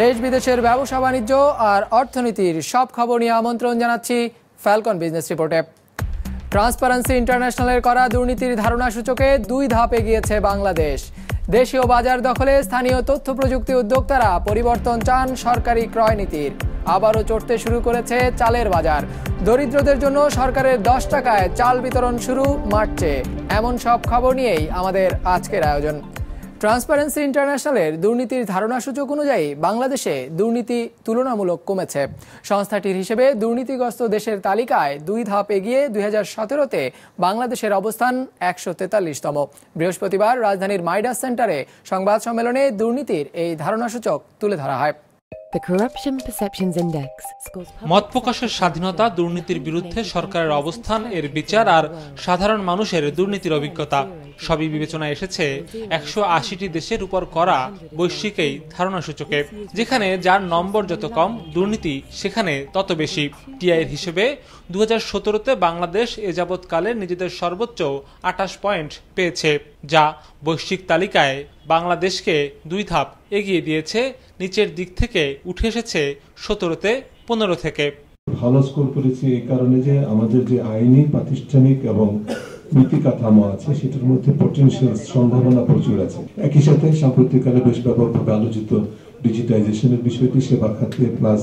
দেশ বিদেশের ব্যবসা বাণিজ্য আর অর্থনীতির সব খবর নিয়ে আমন্ত্রণ জানাচ্ছি ফ্যালকন বিজনেস রিপোর্টে ট্রান্সপারেন্সি ইন্টারন্যাশনালের করা দুর্নীতির ধারণা সূচকে দুই ধাপ এগিয়েছে বাংলাদেশ। দেশীয় বাজার দখলে স্থানীয় তথ্য প্রযুক্তি উদ্যোক্তারা পরিবর্তন চান সরকারি ক্রয় নীতির। আবারও চড়তে শুরু করেছে চালের বাজার। দরিদ্রদের জন্য সরকারের দশ টাকায় চাল বিতরণ শুরু মার্চে। এমন সব খবর নিয়েই আমাদের আজকের আয়োজন। ট্রান্সপারেন্সি ইন্টারন্যাশনালের দুর্নীতির ধারণা সূচক অনুযায়ী বাংলাদেশে দুর্নীতি তুলনামূলক কমেছে। সংস্থাটির হিসেবে দুর্নীতিগ্রস্ত দেশের তালিকায় দুই ধাপ এগিয়ে দুই হাজার সতেরোতে বাংলাদেশের অবস্থান একশো তেতাল্লিশতম। বৃহস্পতিবার রাজধানীর মাইডাস সেন্টারে সংবাদ সম্মেলনে দুর্নীতির এই ধারণাসূচক তুলে ধরা হয়। The Corruption Perceptions Index scores public মত প্রকাশের স্বাধীনতা দুর্নীতির বিরুদ্ধে সরকারের অবস্থান এর বিচার আর সাধারণ মানুষের দুর্নীতির অভিজ্ঞতা। সবই বিবেচনায় এসেছে একশো আশিটি দেশের উপর করা বৈশ্বিক এই ধারণা সূচকে যেখানে যার নম্বর যত কম দুর্নীতি সেখানে তত বেশি। টিআইয়ের হিসেবে দু হাজার সতেরোতে বাংলাদেশ এ যাবৎকালে নিজেদের সর্বোচ্চ আঠাশ পয়েন্ট পেয়েছে যা বৈশ্বিক তালিকায় বাংলাদেশকে দুই ধাপ এগিয়ে দিয়েছে, নিচের দিক থেকে উঠে এসেছে সতেরোতে পনেরো থেকে। ভালো স্কোর করেছি এই কারণে যে আমাদের যে আইনি, প্রাতিষ্ঠানিক এবং নীতি কাঠামো আছে, সেটার মধ্যে পটেনশিয়াল সম্ভাবনা প্রচুর আছে। একই সাথে সাম্প্রতিককালে বেশ ব্যাপকভাবে আলোচিত ডিজিটাইজেশনের বিষয়টি, সেবা খাতে প্লাস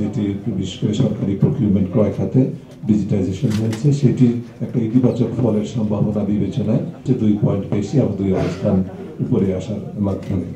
যেটি বিশেষ করে সরকারি প্রকিউরমেন্ট ক্রয় খাতে ডিজিটাইজেশন হয়েছে সেটি একটা ইতিবাচক ফলের সম্ভাবনা বিবেচনায় যে দুই পয়েন্ট বেশি এবং দুই অবস্থান উপরে আসার মাধ্যমে।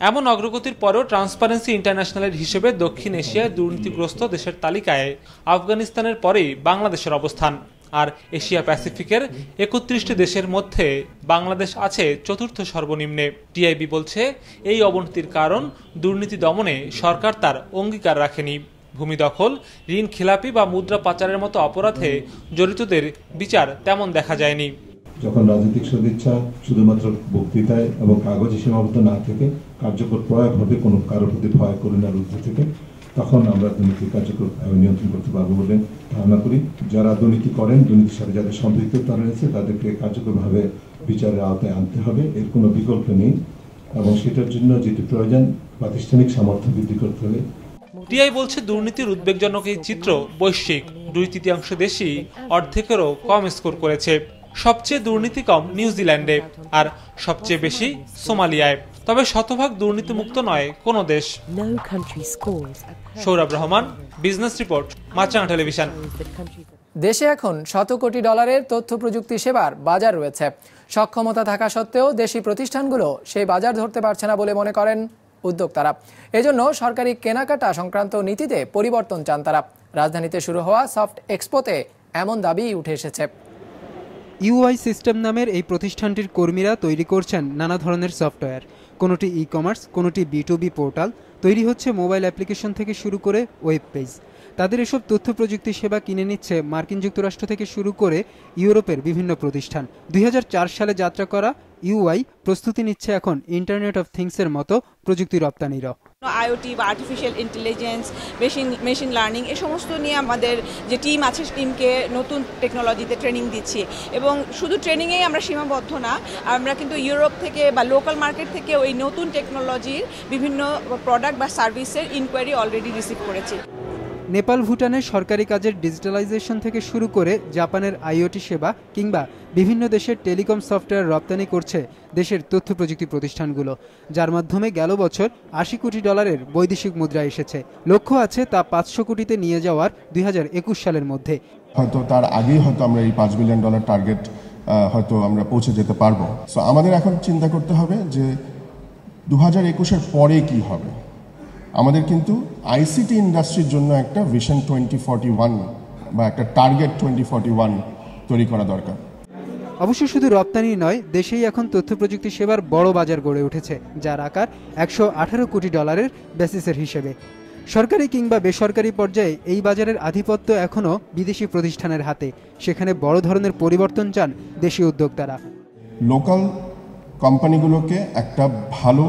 এমন অগ্রগতির পরেও ট্রান্সপারেন্সি ইন্টারন্যাশনালের হিসেবে দক্ষিণ এশিয়ায় দুর্নীতিগ্রস্ত দেশের তালিকায় আফগানিস্তানের পরেই বাংলাদেশের অবস্থান। আর এশিয়া প্যাসিফিকের একত্রিশটি দেশের মধ্যে বাংলাদেশ আছে চতুর্থ সর্বনিম্নে। টিআইবি বলছে, এই অবনতির কারণ দুর্নীতি দমনে সরকার তার অঙ্গীকার রাখেনি। ভূমি দখল, ঋণ খেলাপি বা মুদ্রা পাচারের মতো অপরাধে জড়িতদের বিচার তেমন দেখা যায়নি। যখন রাজনৈতিক সদিচ্ছা শুধুমাত্র বক্তৃতায় এবং কাগজে সীমাবদ্ধ না থেকে কার্যকর প্রয়োগ হবে, কোনো কারোর প্রতি ভয় করুণার ঊর্ধ্বে থেকে, তখন আমরা দুর্নীতি কার্যকর নিয়ন্ত্রণ করতে পারব বলে ধারণা করি। যারা দুর্নীতি করেন, দুর্নীতির সাথে যাদের সম্পৃক্ততা রয়েছে, তাদেরকে কার্যকরভাবে বিচারের আওতায় আনতে হবে। এর কোনো বিকল্প নেই এবং সেটার জন্য যেটি প্রয়োজন, প্রাতিষ্ঠানিক সামর্থ্য বৃদ্ধি করতে হবে। টিআই বলছে, দুর্নীতির উদ্বেগজনক এই চিত্র বৈশ্বিক। দুই তৃতীয়াংশ দেশই অর্ধেকেরও কম স্কোর করেছে। সবচেয়ে দুর্নীতি কম নিউজিল্যান্ডে আর সবচেয়ে বেশি সোমালিয়ায়। তবে শতভাগ দুর্নীতিমুক্ত নয় কোনো দেশ। Sourav Rahman business report Maasranga television দেশে এখন শত কোটি ডলারের তথ্য প্রযুক্তি সেবার বাজার রয়েছে। সক্ষমতা থাকা সত্ত্বেও দেশি প্রতিষ্ঠানগুলো সেই বাজার ধরতে পারছে না বলে মনে করেন উদ্যোক্তারা। এজন্য সরকারি কেনাকাটা সংক্রান্ত নীতিতে পরিবর্তন চান তারা। রাজধানীতে শুরু হওয়া সফট এক্সপোতে এমন দাবি উঠে এসেছে। ইউআই সিস্টেম নামের এই প্রতিষ্ঠানটির কর্মীরা তৈরি করছেন নানা ধরনের সফটওয়্যার। কোনোটি ই কমার্স কোনোটি বি টু বি পোর্টাল। তৈরি হচ্ছে মোবাইল অ্যাপ্লিকেশন থেকে শুরু করে ওয়েব পেজ। তাদের এসব তথ্য প্রযুক্তি সেবা কিনে নিচ্ছে মার্কিন যুক্তরাষ্ট্র থেকে শুরু করে ইউরোপের বিভিন্ন প্রতিষ্ঠান। দুই হাজার চার সালে যাত্রা করা ইউআই প্রস্তুতি নিচ্ছে এখন ইন্টারনেট অফ থিংসের মতো প্রযুক্তি রপ্তানিরও। আইওটি বা artificial intelligence machine machine learning এ সমস্ত নিয়ে আমাদের যে টিম আছে টিমকে নতুন টেকনোলজিতে ট্রেনিং দিচ্ছি। এবং শুধু ট্রেনিংয়েই আমরা সীমাবদ্ধ না, আমরা কিন্তু ইউরোপ থেকে বা লোকাল মার্কেট থেকে ওই নতুন টেকনোলজির বিভিন্ন প্রোডাক্ট বা সার্ভিসের ইনকোয়ারি অলরেডি রিসিভ করেছি। নেপাল ভুটানের সরকারি কাজের ডিজিটালাইজেশন থেকে শুরু করে জাপানের আইওটি সেবা কিংবা বিভিন্ন দেশের টেলিকম সফটওয়্যার রপ্তানি করছে দেশের তথ্য প্রযুক্তি প্রতিষ্ঠানগুলো, যার মাধ্যমে গেল বছর আশি কোটি ডলারের বৈদেশিক মুদ্রা এসেছে। লক্ষ্য আছে তা পাঁচশো কোটিতে নিয়ে যাওয়ার দুই হাজার একুশ সালের মধ্যে। হয়তো তার আগেই হয়তো আমরা এই পাঁচ বিলিয়ন ডলার টার্গেট হয়তো আমরা পৌঁছে যেতে পারব। সো আমাদের এখন চিন্তা করতে হবে যে দু হাজার একুশের পরে কি হবে। আমাদের কিন্তু আইসিটি ইন্ডাস্ট্রির জন্য একটা ভিশন টোয়েন্টি ফর্টি ওয়ান বা একটা টার্গেট টোয়েন্টি ফর্টি ওয়ান তৈরি করা দরকার। অবশ্য শুধু রপ্তানি নয় দেশেই এখন তথ্য প্রযুক্তি সেবার বড় বাজার গড়ে উঠেছে যার আকার একশো আঠারো কোটি ডলারের বেসিসের হিসেবে। সরকারি কিংবা বেসরকারি পর্যায়ে এই বাজারের আধিপত্য এখনও বিদেশি প্রতিষ্ঠানের হাতে সেখানে বড় ধরনের পরিবর্তন চান দেশীয় উদ্যোক্তারা। লোকাল কোম্পানিগুলোকে একটা ভালো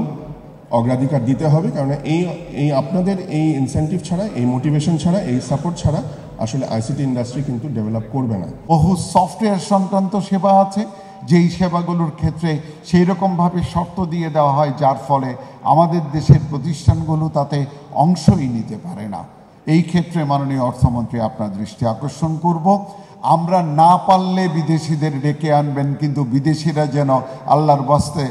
অগ্রাধিকার দিতে হবে, কারণ এই এই আপনাদের এই ইনসেন্টিভ ছাড়া, এই মোটিভেশন ছাড়া, এই সাপোর্ট ছাড়া আসলে আইসিটি ইন্ডাস্ট্রি কিন্তু ডেভেলপ করবে না। বহু সফটওয়্যার সংক্রান্ত সেবা আছে, যেই সেবাগুলোর ক্ষেত্রে সেই রকমভাবে শর্ত দিয়ে দেওয়া হয়, যার ফলে আমাদের দেশের প্রতিষ্ঠানগুলো তাতে অংশই নিতে পারে না। এই ক্ষেত্রে মাননীয় অর্থমন্ত্রী আপনার দৃষ্টি আকর্ষণ করব। আমরা না পারলে বিদেশিদের ডেকে আনবেন, কিন্তু বিদেশিরা যেন আল্লাহর বাস্তে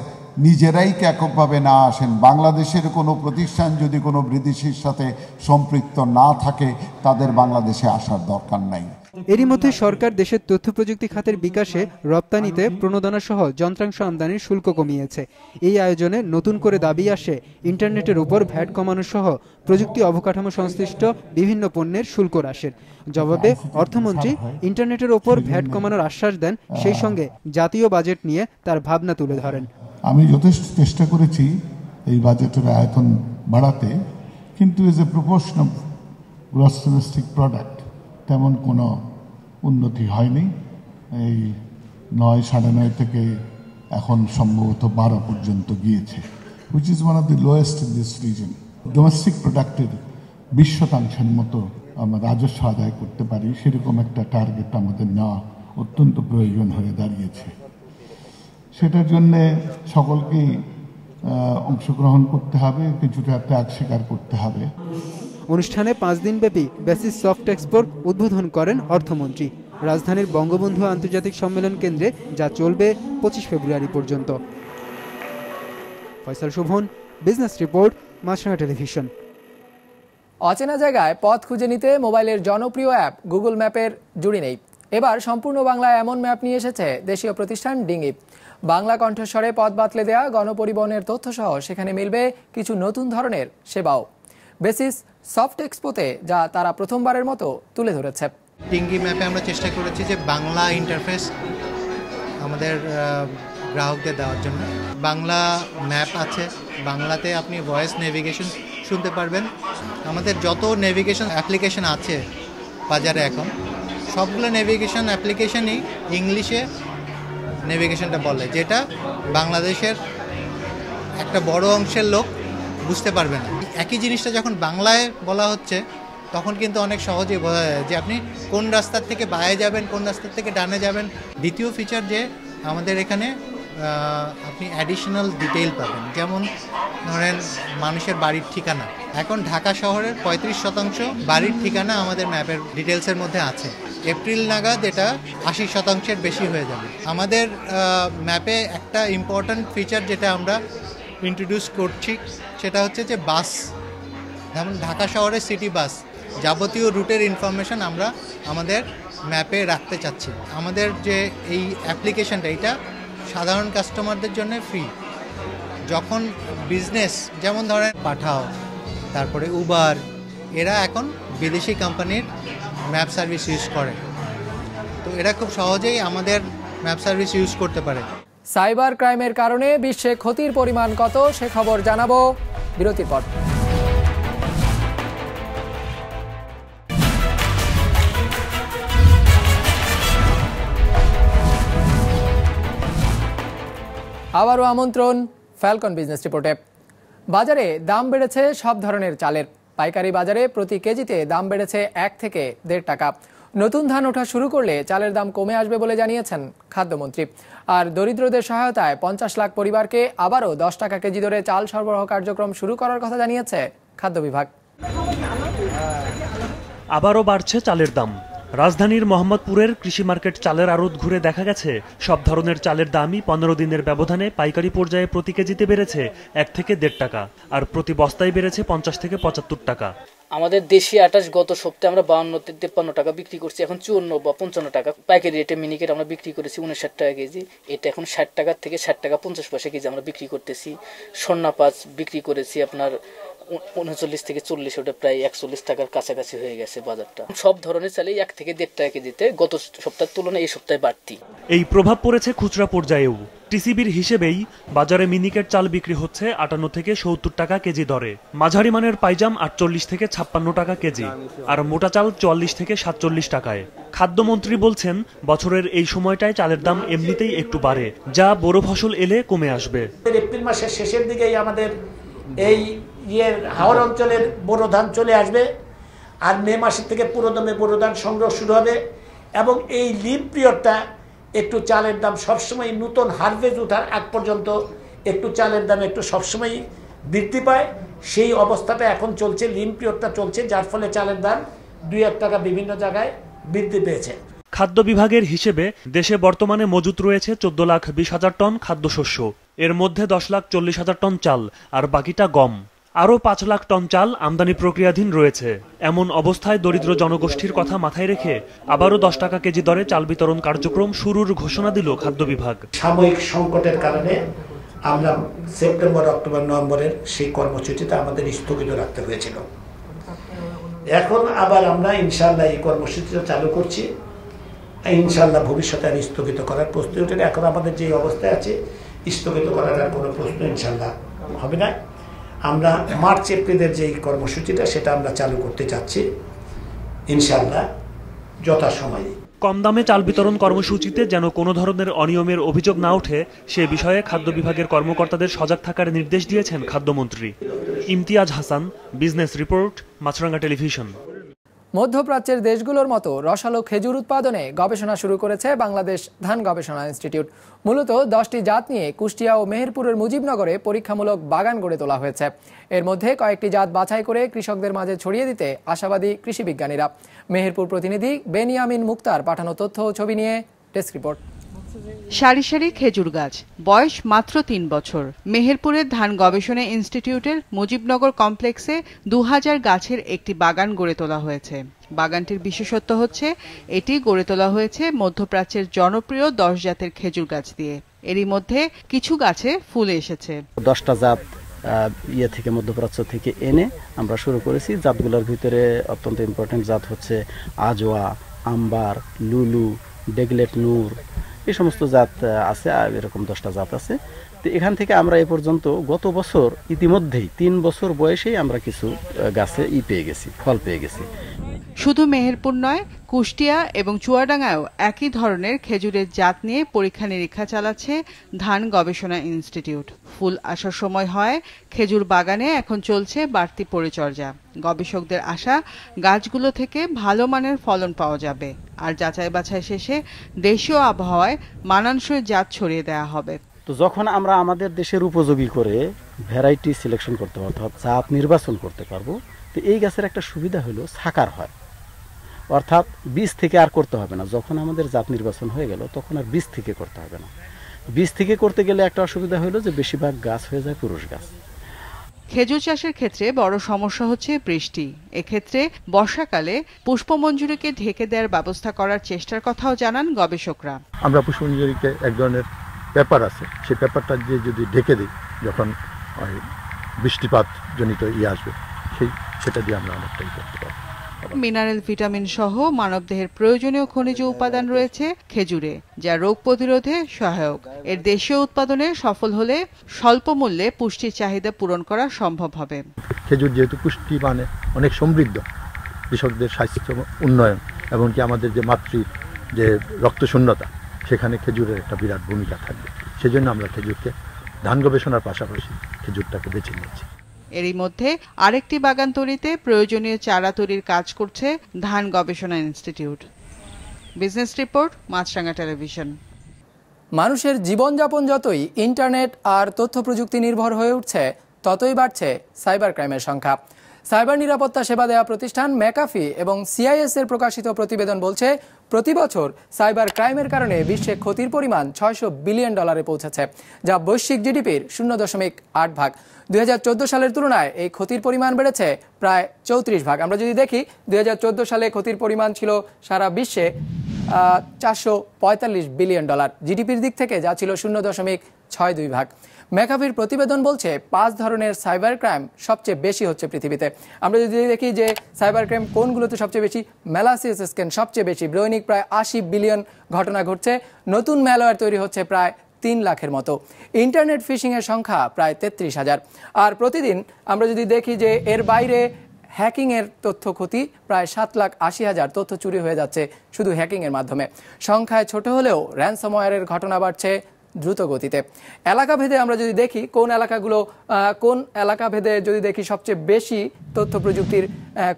নিজেরাই এককভাবে না আসেন। বাংলাদেশের কোনো প্রতিষ্ঠান যদি কোনো বিদেশির সাথে সম্পৃক্ত না থাকে, তাদের বাংলাদেশে আসার দরকার নাই। এরই মধ্যে সরকার দেশের তথ্য প্রযুক্তি খাতের বিকাশে রপ্তানিতে প্রণোদনা সহ যন্ত্রাংশ আমদানির শুল্ক কমিয়েছে। এই আয়োজনে নতুন করে দাবি আসে, ইন্টারনেটের উপর ভ্যাট কমানো সহ প্রযুক্তি অবকাঠামো সংশ্লিষ্ট বিভিন্ন পণ্যের শুল্ক হ্রাসের জবাবে অর্থমন্ত্রী ইন্টারনেটের ওপর ভ্যাট কমানোর আশ্বাস দেন, সেই সঙ্গে জাতীয় বাজেট নিয়ে তার ভাবনা তুলে ধরেন। আমি যথেষ্ট চেষ্টা করেছি এই বাজেটের আয়তন বাড়াতে, কিন্তু as a proportion of gross domestic product তেমন কোনো উন্নতি হয়নি। এই নয়, সাড়ে নয় থেকে এখন সম্ভবত বারো পর্যন্ত গিয়েছে which is one of the lowest in this region domestic প্রোডাক্টের বিশ শতাংশের মতো আমরা রাজস্ব আদায় করতে পারি, সেরকম একটা টার্গেট আমাদের নেওয়া অত্যন্ত প্রয়োজন হয়ে দাঁড়িয়েছে। সেটার জন্যে সকলকেই অংশগ্রহণ করতে হবে কিছুটা ত্যাগ স্বীকার করতে হবে। অনুষ্ঠানে পাঁচ দিনব্যাপী বেসিস সফট এক্সপোর উদ্বোধন করেন অর্থমন্ত্রী। রাজধানীর বঙ্গবন্ধু আন্তর্জাতিক সম্মেলন কেন্দ্রে যা চলবে পঁচিশ ফেব্রুয়ারি পর্যন্ত। Faisal Shobhon business report Maasranga television. অচেনা জায়গায় পথ খুঁজে নিতে মোবাইলের জনপ্রিয় অ্যাপ গুগল ম্যাপের জুড়ি নেই। এবার সম্পূর্ণ বাংলায় এমন ম্যাপ নিয়ে এসেছে দেশীয় প্রতিষ্ঠান ডিঙ্গি বাংলা কণ্ঠস্বরে পথ বাতলে দেয়া গণপরিবহনের তথ্যসহ সেখানে মিলবে কিছু নতুন ধরনের সেবাও। বেসিস সফট এক্সপোতে যা তারা প্রথমবারের মতো তুলে ধরেছে। টিঙ্গি ম্যাপে আমরা চেষ্টা করেছি যে বাংলা ইন্টারফেস আমাদের গ্রাহকদের দেওয়ার জন্য। বাংলা ম্যাপ আছে, বাংলাতে আপনি ভয়েস নেভিগেশন শুনতে পারবেন। আমাদের যত নেভিগেশন অ্যাপ্লিকেশন আছে বাজারে এখন, সবগুলো নেভিগেশন অ্যাপ্লিকেশনই ইংলিশে নেভিগেশনটা বলে, যেটা বাংলাদেশের একটা বড় অংশের লোক বুঝতে পারবে না। একই জিনিসটা যখন বাংলায় বলা হচ্ছে, তখন কিন্তু অনেক সহজেই বোঝা যায় যে আপনি কোন রাস্তার থেকে বায়ে যাবেন, কোন রাস্তার থেকে ডানে যাবেন। দ্বিতীয় ফিচার যে আমাদের এখানে আপনি অ্যাডিশনাল ডিটেইল পাবেন। যেমন ধরেন মানুষের বাড়ির ঠিকানা। এখন ঢাকা শহরের পঁয়ত্রিশ শতাংশ বাড়ির ঠিকানা আমাদের ম্যাপের ডিটেলসের মধ্যে আছে। এপ্রিল নাগাদ এটা আশি শতাংশের বেশি হয়ে যাবে। আমাদের ম্যাপে একটা ইম্পর্ট্যান্ট ফিচার যেটা আমরা ইন্ট্রোডিউস করছি, সেটা হচ্ছে যে বাস যেমন ঢাকা শহরের সিটি বাস যাবতীয় রুটের ইনফরমেশন আমরা আমাদের ম্যাপে রাখতে চাচ্ছি। আমাদের যে এই অ্যাপ্লিকেশনটা এটা সাধারণ কাস্টমারদের জন্য ফ্রি যখন বিজনেস যেমন ধরেন পাঠাও, তারপরে উবার এরা এখন বিদেশি কোম্পানির ম্যাপ সার্ভিস ইউজ করে। তো এরা খুব সহজেই আমাদের ম্যাপ সার্ভিস ইউজ করতে পারে। সাইবার ক্রাইমের কারণে বিশ্বে ক্ষতির পরিমাণ কত, সে খবর জানাব বিরতির পর। আবারও আমন্ত্রণ ফ্যালকন বিজনেস রিপোর্টে বাজারে দাম বেড়েছে সব ধরনের চালের। পাইকারি বাজারে প্রতি কেজিতে দাম বেড়েছে এক থেকে দেড় টাকা। নতুন ধান ওঠা শুরু করলে চালের দাম কমে আসবে বলে জানিয়েছেন খাদ্যমন্ত্রী। আর দরিদ্রদের সহায়তায় পঞ্চাশ লাখ পরিবারকে আবারও দশ টাকা কেজি দরে চাল সরবরাহ কার্যক্রম শুরু করার কথা জানিয়েছে খাদ্য বিভাগ। আবারও বাড়ছে চালের দাম। রাজধানীর মোহাম্মদপুরের কৃষি মার্কেট চালের আড়ত ঘুরে দেখা গেছে। সব ধরনের চালের দামই পনেরো দিনের ব্যবধানে পাইকারি পর্যায়ে প্রতি কেজিতে বেড়েছে এক থেকে দেড় টাকা, আর প্রতি বস্তায় বেড়েছে পঞ্চাশ থেকে পঁচাত্তর টাকা। আমাদের দেশি আটাশ গত সপ্তাহে আমরা বাউন্ন তেপ্পান্ন টাকা বিক্রি করছি, এখন চুয়ান্ন বা পঞ্চান্ন টাকা পাইকারি রেটে মিনিকেট আমরা বিক্রি করেছি উনষাট টাকা কেজি। এটা এখন ষাট টাকার থেকে ষাট টাকা পঞ্চাশ পয়সা কেজি আমরা বিক্রি করতেছি। স্বর্ণা পাঁচ বিক্রি করেছি আপনার উনচল্লিশ থেকে চল্লিশ ওটা প্রায় একচল্লিশ টাকার কাছাকাছি হয়ে গেছে বাজারটা। সব ধরনের চালেই এক থেকে দেড় টাকা কেজিতে গত সপ্তাহের তুলনায় এই সপ্তাহে বাড়তি। এই প্রভাব পড়েছে খুচরা পর্যায়েও। টিসিবির হিসেবেই বাজারে মিনিকেট চাল বিক্রি হচ্ছে আটান্ন থেকে সত্তর টাকা কেজি দরে। মাঝারি মানের পাইজাম আটচল্লিশ থেকে ছাপ্পান্ন টাকা কেজি আর মোটা চাল চুয়াল্লিশ থেকে সাতচল্লিশ টাকায়। খাদ্যমন্ত্রী বলছেন বছরের এই সময়টায় চালের দাম এমনিতেই একটু বাড়ে যা বড় ফসল এলে কমে আসবে। এপ্রিল মাসের শেষের দিকেই আমাদের এই ইয়ের হাওড় অঞ্চলের বোরো ধান চলে আসবে আর মে মাসের থেকে পুরো দমে বোরো ধান সংগ্রহ শুরু হবে এবং এই লিপ পিরিয়ডটা একটু চালের দাম সবসময় নতুন হারভেস্ট ওঠার আগ পর্যন্ত একটু চালের দাম একটু সবসময় বৃদ্ধি পায়। সেই অবস্থাটা এখন চলছে লিম পিরিয়ডটা চলছে, যার ফলে চালের দাম দুই এক টাকা বিভিন্ন জায়গায় বৃদ্ধি পেয়েছে। খাদ্য বিভাগের হিসেবে দেশে বর্তমানে মজুত রয়েছে চোদ্দ লাখ বিশ হাজার টন খাদ্যশস্য। এর মধ্যে দশ লাখ চল্লিশ হাজার টন চাল, আর বাকিটা গম। আরও পাঁচ লাখ টন চাল আমদানি প্রক্রিয়াধীন রয়েছে। এমন অবস্থায় দরিদ্র জনগোষ্ঠীর কথা মাথায় রেখে আবারও দশ টাকা কেজি দরে চাল বিতরণ কার্যক্রম শুরুর ঘোষণা দিল খাদ্য বিভাগ। সাময়িক সংকটের কারণে আমরা সেপ্টেম্বর, অক্টোবর, নভেম্বরের সেই কর্মসূচিটা আমাদের স্থগিত রাখতে হয়েছিল। এখন আবার আমরা ইনশাল্লাহ এই কর্মসূচিটা চালু করছি। ইনশাল্লাহ ভবিষ্যতে আর স্থগিত করার প্রস্তুতি এখন আমাদের যে অবস্থায় আছে, স্থগিত করার আর কোনো প্রশ্ন ইনশাল্লাহ হবে না। আমরা মার্চ এপ্রিলের যেই কর্মসূচিটা, সেটা আমরা চালু করতে চাচ্ছি। ইনশাল্লাহ যথাসময়ে। কম দামে চাল বিতরণ কর্মসূচিতে যেন কোনো ধরনের অনিয়মের অভিযোগ না ওঠে, সে বিষয়ে খাদ্য বিভাগের কর্মকর্তাদের সজাগ থাকার নির্দেশ দিয়েছেন খাদ্যমন্ত্রী। Imtiaz Hasan, business report, Maasranga television. মধ্যপ্রাচ্যের দেশগুলোর মতো রসালো খেজুর উৎপাদনে গবেষণা শুরু করেছে বাংলাদেশ ধান গবেষণা ইনস্টিটিউট। মূলত দশটি জাত নিয়ে কুষ্টিয়া ও মেহেরপুরের মুজিবনগরে পরীক্ষামূলক বাগান গড়ে তোলা হয়েছে। এর মধ্যে কয়েকটি জাত বাছাই করে কৃষকদের মাঝে ছড়িয়ে দিতে আশাবাদী কৃষি বিজ্ঞানীরা মেহেরপুর প্রতিনিধি বেনিয়ামিন মুক্তার পাঠানো তথ্য ও ছবি নিয়ে ডেস্ক রিপোর্ট। সারি সারি খেজুর গাছ, বয়স মাত্র তিন বছর। মেহেরপুরের ধান গবেষণা ইনস্টিটিউটের মুজিবনগর কমপ্লেক্সে দু হাজার গাছের একটি বাগান গড়ে তোলা হয়েছে। বাগানটির বিশেষত্ব হচ্ছে, এটি গড়ে তোলা হয়েছে মধ্যপ্রাচ্যের জনপ্রিয় দশ জাতের খেজুর গাছ দিয়ে। এরই মধ্যে কিছু গাছে ফুল এসেছে। দশটা জাত ইয়ে থেকে মধ্যপ্রাচ্য থেকে এনে আমরা শুরু করেছি। জাতগুলোর ভিতরে অত্যন্ত ইম্পর্টেন্ট জাত হচ্ছে, আজোয়া, আম্বার, লুলু, ডেগলেট নূর এই সমস্ত জাত আছে এরকম দশটা জাত আছে। তো এখান থেকে আমরা এ পর্যন্ত গত বছর ইতিমধ্যেই তিন বছর বয়সেই আমরা কিছু গাছে ই পেয়ে গেছি, ফল পেয়ে গেছি। শুধু মেহেরপুর নয়, কুষ্টিয়া এবং চুয়াডাঙ্গায়ও একই ধরনের খেজুরের জাত নিয়ে পরীক্ষা নিরীক্ষা চালাচ্ছে ধান গবেষণা ইনস্টিটিউট। ফুল আসার সময় হয়, খেজুর বাগানে এখন চলছে বাড়তি পরিচর্যা। গবেষকদের আশা, গাছগুলো থেকে ভালো মানের ফলন পাওয়া যাবে। আর যাচাই বাছাই শেষে দেশীয় আবহাওয়ায় মানানসই জাত ছড়িয়ে দেওয়া হবে। তো যখন আমরা আমাদের দেশের উপযোগী করে ভ্যারাইটি সিলেকশন করতে পারব জাত নির্বাচন করতে পারব তো এই গাছের একটা সুবিধা হলো সাকার হয়। অর্থাৎ বীজ থেকে আর করতে হবে না। যখন আমাদের জাত নির্বাচন হয়ে গেল তখন আর বীজ থেকে করতে হবে না। বীজ থেকে করতে গেলে একটা অসুবিধা হলো যে বেশিরভাগ গাছ হয়ে যায় পুরুষ গাছ। খেজুর চাষের ক্ষেত্রে বড় সমস্যা হচ্ছে বৃষ্টি। এক্ষেত্রে বর্ষাকালে পুষ্পমঞ্জুরিকে ঢেকে দেওয়ার ব্যবস্থা করার চেষ্টার কথাও জানান গবেষকরা। আমরা পুষ্পমঞ্জুরিকে এক ধরনের পেপার আছে। সেই পেপারটা দিয়ে যদি ঢেকে দিই যখন বৃষ্টিপাত জনিত ইয়ে আসবে সেই সেটা দিয়ে আমরা অনেকটাই করতে পারব। মিনারেল ভিটামিন সহ মানবদেহের প্রয়োজনীয় খনিজ উপাদান রয়েছে খেজুরে যা রোগ প্রতিরোধে সহায়ক। এর দেশীয় উৎপাদনে সফল হলে স্বল্প মূল্যে পুষ্টির চাহিদা পূরণ করা সম্ভব হবে। খেজুর যেহেতু পুষ্টি মানে অনেক সমৃদ্ধ কৃষকদের স্বাস্থ্য উন্নয়ন এমনকি আমাদের যে মাতৃ যে রক্তশূন্যতা সেখানে খেজুরের একটা বিরাট ভূমিকা থাকবে। সেজন্য আমরা খেজুরকে ধান গবেষণার পাশাপাশি খেজুরটাকে বেছে নিয়েছি। এরই মধ্যে আরেকটি বাগান তৈরিতে প্রয়োজনীয় চারা তৈরির কাজ করছে ধান গবেষণা institute. Business report Maasranga television. মানুষের জীবনযাপন যতই ইন্টারনেট আর তথ্য প্রযুক্তি নির্ভর হয়ে উঠছে, ততই বাড়ছে সাইবার ক্রাইমের সংখ্যা। সাইবার নিরাপত্তা সেবা দেওয়া প্রতিষ্ঠান ম্যাকাফি এবং সিআইএস এর প্রকাশিত প্রতিবেদন বলছে প্রতি বছর সাইবার ক্রাইমের কারণে বিশ্বে ক্ষতির পরিমাণ ছয়শো বিলিয়ন ডলারে পৌঁছেছে, যা বৈশ্বিক জিডিপির শূন্য দশমিক আট ভাগ। দুই হাজার চোদ্দ সালের তুলনায় এই ক্ষতির পরিমাণ বেড়েছে প্রায় চৌত্রিশ ভাগ। আমরা যদি দেখি, দুই হাজার চোদ্দ সালে ক্ষতির পরিমাণ ছিল সারা বিশ্বে চারশো পঁয়তাল্লিশ বিলিয়ন ডলার। জিডিপির দিক থেকে যা ছিল শূন্য দশমিক ছয় দুই ভাগ। মেকাভির প্রতিবেদন বলছে, পাঁচ ধরনের সাইবার ক্রাইম সবচেয়ে বেশি হচ্ছে পৃথিবীতে। আমরা যদি দেখি যে সাইবার ক্রাইম কোনগুলোতে সবচেয়ে বেশি ম্যালাসিস স্ক্যান সবচেয়ে বেশি দৈনিক প্রায় আশি বিলিয়ন ঘটনা ঘটছে, নতুন ম্যালওয়্যার তৈরি হচ্ছে প্রায় তিন লাখের মতো। ইন্টারনেট ফিশিংয়ের সংখ্যা প্রায় তেত্রিশ হাজার। আর প্রতিদিন আমরা যদি দেখি যে এর বাইরে হ্যাকিংয়ের তথ্য ক্ষতি প্রায় সাত লাখ আশি হাজার তথ্য চুরি হয়ে যাচ্ছে শুধু হ্যাকিংয়ের মাধ্যমে। সংখ্যায় ছোট হলেও র্যানসমওয়্যারের ঘটনা বাড়ছে দ্রুত গতিতে এলাকা ভেদে আমরা যদি দেখি কোন এলাকাগুলো কোন এলাকা ভেদে যদি দেখি সবচেয়ে বেশি তথ্য প্রযুক্তির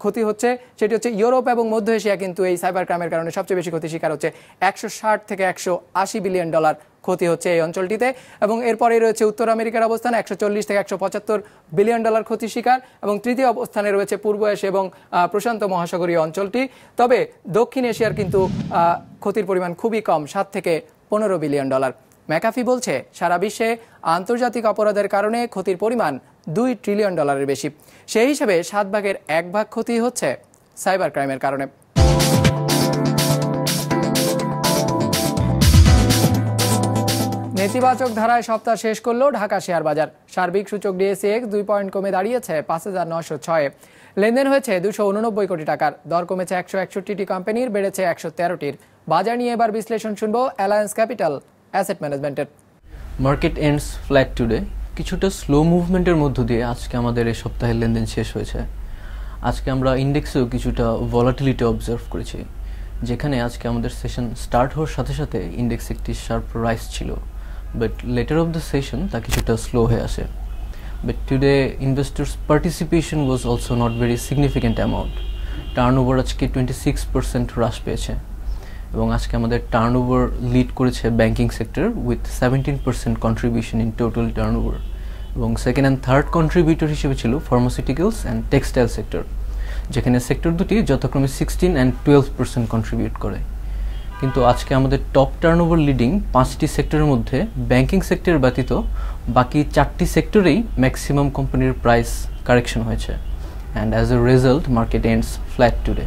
ক্ষতি হচ্ছে, সেটি হচ্ছে ইউরোপ এবং মধ্য এশিয়া কিন্তু এই সাইবার ক্রাইমের কারণে সবচেয়ে বেশি ক্ষতি শিকার হচ্ছে। একশো ষাট থেকে একশো আশি বিলিয়ন ডলার ক্ষতি হচ্ছে এই অঞ্চলটিতে এবং এরপরে রয়েছে উত্তর আমেরিকার অবস্থান, একশো চল্লিশ থেকে একশো পঁচাত্তর বিলিয়ন ডলার ক্ষতি শিকার এবং তৃতীয় অবস্থানে রয়েছে পূর্ব এশিয়া এবং প্রশান্ত মহাসাগরীয় অঞ্চলটি। তবে দক্ষিণ এশিয়ার কিন্তু ক্ষতির পরিমাণ খুবই কম, সাত থেকে পনেরো বিলিয়ন ডলার। ম্যাকাফি বলছে, সারা বিশ্বে আন্তর্জাতিক অপরাধের কারণে ক্ষতির পরিমাণ দুই ট্রিলিয়ন ডলারের বেশি। সেই হিসেবে সাত ভাগের এক ভাগ ক্ষতি হচ্ছে সাইবার ক্রাইমের কারণে। নেতিবাচক ধারায় সপ্তাহ শেষ করল ঢাকা শেয়ার বাজার। সার্বিক সূচক ডিএসিএক্স দুই পয়েন্ট কমে দাঁড়িয়েছে পাঁচ হাজার নশো ছয়ে। লেনদেন হয়েছে দুশো উননব্বই কোটি টাকার। দর কমেছে একশো একষট্টিটি কোম্পানির, বেড়েছে একশো তেরোটির। বাজার নিয়ে এবার বিশ্লেষণ শুনব অ্যালায়েন্স ক্যাপিটাল। অ্যাসেট ম্যানেজমেন্টের মার্কেট এন্ডস ফ্ল্যাট টুডে কিছুটা স্লো মুভমেন্টের মধ্য দিয়ে আজকে আমাদের এই সপ্তাহের লেনদেন শেষ হয়েছে। আজকে আমরা ইন্ডেক্সেও কিছুটা ভলাটিলিটি অবজার্ভ করেছি, যেখানে আজকে আমাদের সেশন স্টার্ট হওয়ার সাথে সাথে ইন্ডেক্স একটি শার্প রাইস ছিল। But later of the session তা কিছুটা স্লো হয়ে আসে। But today investors participation was also not very significant amount turnover আজকে টোয়েন্টি সিক্স পার্সেন্ট হ্রাস পেয়েছে। এবং আজকে আমাদের টার্ন ওভার লিড করেছে banking sector with seventeen percent contribution in total turnover এবং সেকেন্ড অ্যান্ড থার্ড কন্ট্রিবিউটর হিসেবে ছিল ফার্মাসিউটিক্যালস অ্যান্ড টেক্সটাইল সেক্টর যেখানে সেক্টর দুটি যথাক্রমে sixteen and twelve percent contribute করে। কিন্তু আজকে আমাদের টপ টার্ন ওভার লিডিং পাঁচটি সেক্টরের মধ্যে ব্যাংকিং সেক্টর ব্যতীত বাকি চারটি সেক্টরেই ম্যাক্সিমাম কোম্পানির প্রাইস কারেকশন হয়েছে। And as a result market ends flat today